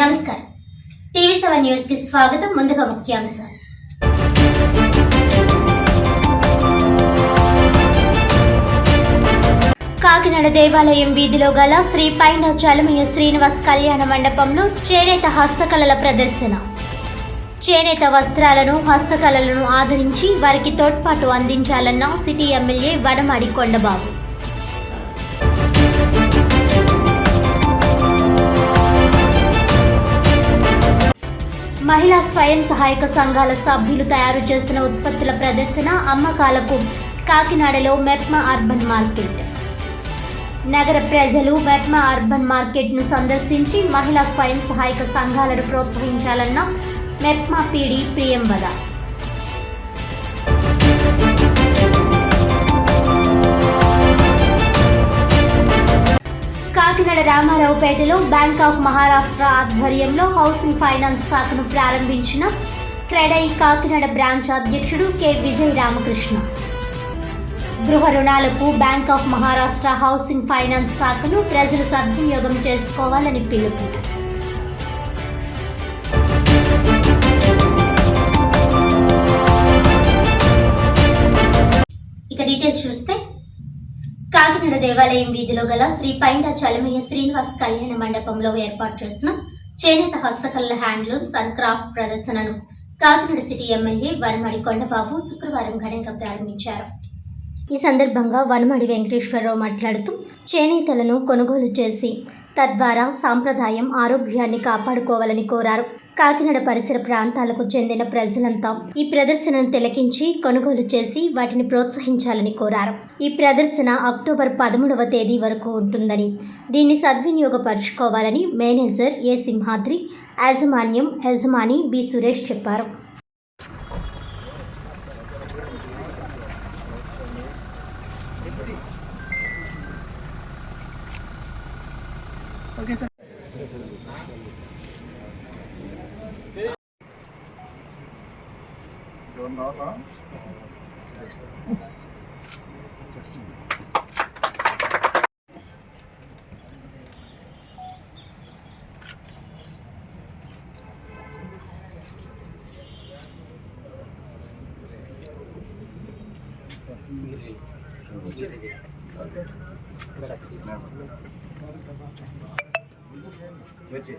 నమస్కారం. TV seven న్యూస్కి స్వాగతం. ముందుగా ముఖ్యాంశాలు. కాకినాడ దేవాలయం వీధిలో గల శ్రీ పైన చలమయ్య శ్రీనివాస్ కళ్యాణ మండపంలో చేనేత హస్తకళల ప్రదర్శన. చేనేత వస్త్రాలను హస్తకళలను ఆదరించి వారికి తోడ్పాటు అందించాలన్న సిటీ ఎమ్మెల్యే వనమాడి కొండబాబు. మహిళా స్వయం సహాయక సంఘాల సభ్యులు తయారు చేసిన ఉత్పత్తుల ప్రదర్శన అమ్మకాలకు కాకినాడలో మెప్మా అర్బన్ మార్కెట్. నగర ప్రజలు మెప్మా అర్బన్ మార్కెట్ను సందర్శించి మహిళా స్వయం సహాయక సంఘాలను ప్రోత్సహించాలన్న మెప్మా పీడి ప్రియంవద కాకినాడ రామారావుపేటలో బ్యాంక్ ఆఫ్ మహారాష్ట్ర ఆధ్వర్యంలో హౌసింగ్ ఫైనాన్స్ శాఖను ప్రారంభించిన క్రెడై కాకినాడ బ్రాంచ్ అధ్యక్షుడు కె. విజయ్ రామకృష్ణ. గృహ రుణాలకు bank of Maharashtra housing finance శాఖను ప్రజలు సద్వినియోగం చేసుకోవాలని పిలుపు. ఇక డీటెయిల్స్ చూస్తే కాకినాడ దేవాలయం వీధిలో గల శ్రీ పైండ చలమయ్య శ్రీనివాస్ కళ్యాణ మండపంలో ఏర్పాటు చేసిన చేనేత హస్తకళల హ్యాండ్లూమ్స్ అండ్ క్రాఫ్ట్ ప్రదర్శనను కాకినాడ సిటీ ఎమ్మెల్యే వనమడి కొండబాబు శుక్రవారం ఘనంగా ప్రారంభించారు. ఈ సందర్భంగా వనమడి వెంకటేశ్వరరావు మాట్లాడుతూ చేనేతలను కొనుగోలు చేసి తద్వారా సాంప్రదాయం ఆరోగ్యాన్ని కాపాడుకోవాలని కోరారు. కాకినాడ పరిసర ప్రాంతాలకు చెందిన ప్రజలంతా ఈ ప్రదర్శనను తిలకించి కొనుగోలు చేసి వాటిని ప్రోత్సహించాలని కోరారు. ఈ ప్రదర్శన అక్టోబర్ పదమూడవ తేదీ వరకు ఉంటుందని దీన్ని సద్వినియోగపరుచుకోవాలని మేనేజర్ ఏ సింహాద్రి యాజమాన్యం యజమాని బి సురేష్ చెప్పారు. One hour Thank you.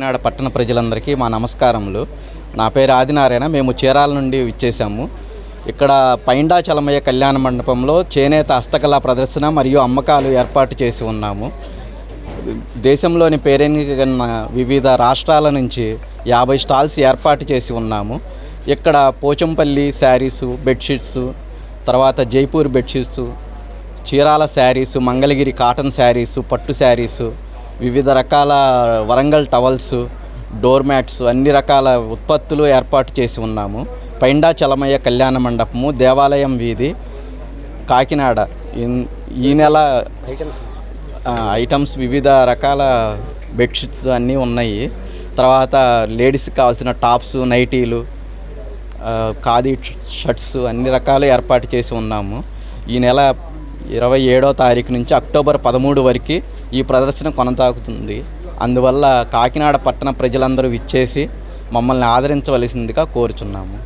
Kakinada పట్టణ ప్రజలందరికీ మా నమస్కారములు. నా పేరు ఆదినారాయణ మేము చీరాల నుండి విచ్చేసాము ఇక్కడ పైండా చలమయ్య కళ్యాణ మండపంలో చేనేత హస్తకళా ప్రదర్శన మరియు అమ్మకాలు ఏర్పాటు చేసి ఉన్నాము. దేశంలోని పేరెన్నికన్న వివిధ రాష్ట్రాల నుంచి యాభై స్టాల్స్ ఏర్పాటు చేసి ఉన్నాము. ఇక్కడ పోచంపల్లి శారీసు బెడ్షీట్స్ తర్వాత జైపూర్ బెడ్షీట్స్ చీరాల శారీసు మంగళగిరి కాటన్ శారీసు పట్టు శారీసు వివిధ రకాల వరంగల్ టవల్స్ డోర్ మ్యాట్స్ అన్ని రకాల ఉత్పత్తులు ఏర్పాటు చేసి ఉన్నాము. పైండా చలమయ్య కళ్యాణ మండపము దేవాలయం వీధి కాకినాడ. ఈ నెల ఐటమ్స్ వివిధ రకాల బెడ్షీట్స్ అన్నీ ఉన్నాయి. తర్వాత లేడీస్కి కావాల్సిన టాప్స్ నైటీలు ఖాదీ షర్ట్స్ అన్ని రకాలు ఏర్పాటు చేసి ఉన్నాము. ఈ నెల ఇరవై ఏడో తారీఖు నుంచి అక్టోబర్ పదమూడు వరకు ఈ ప్రదర్శన కొనసాగుతుంది. అందువల్ల కాకినాడ పట్టణ ప్రజలందరూ విచ్చేసి మమ్మల్ని ఆదరించవలసిందిగా కోరుచున్నాము.